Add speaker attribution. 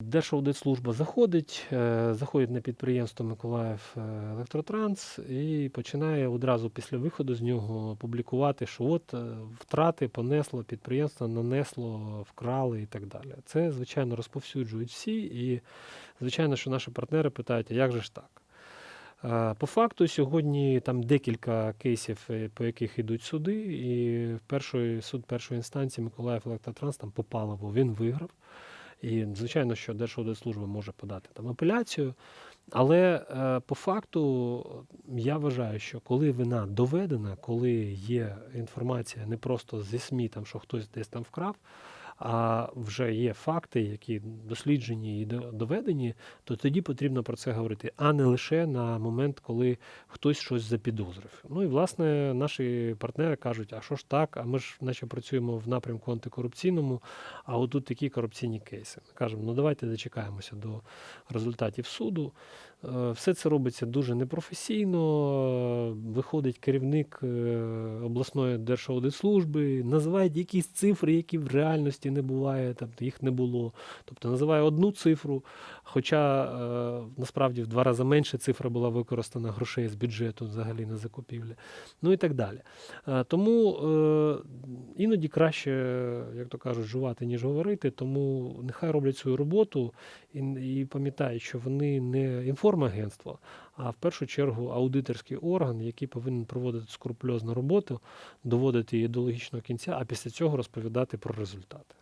Speaker 1: Держаудитслужба заходить, е, заходить на підприємство Миколаїв е, Електротранс і починає одразу після виходу з нього публікувати, що от е, втрати понесло підприємство, нанесло, вкрали і так далі. Це, звичайно, розповсюджують всі, і звичайно, що наші партнери питають, а як же ж так? По факту сьогодні там декілька кейсів, по яких йдуть суди, і в перший суд першої інстанції Миколаїв Електротранс там по паливу він виграв. І звичайно, що Держаудитслужба може подати там апеляцію. Але е, по факту я вважаю, що коли вина доведена, коли є інформація не просто зі СМІ, там, що хтось десь там вкрав, а вже є факти, які досліджені і доведені, то тоді потрібно про це говорити, а не лише на момент, коли хтось щось запідозрив. Ну і власне наші партнери кажуть, а що ж так, а ми ж наче працюємо в напрямку антикорупційному, а отут такі корупційні кейси. Ми кажемо, ну давайте дочекаємося до результатів суду. Е, Все це робиться дуже непрофесійно. Виходить керівник е, обласної держаудитслужби, називає якісь цифри, які в реальності не буває, там їх не було. Тобто називає одну цифру, хоча е, насправді в два рази менше цифра була використана грошей з бюджету взагалі на закупівлі. Ну і так далі. Е, Тому е, іноді краще, як то кажуть, жувати, ніж говорити. Тому нехай роблять свою роботу і, і пам'ятають, що вони не інформагентство, а в першу чергу аудиторський орган, який повинен проводити скрупульозну роботу, доводити її до логічного кінця, а після цього розповідати про результати.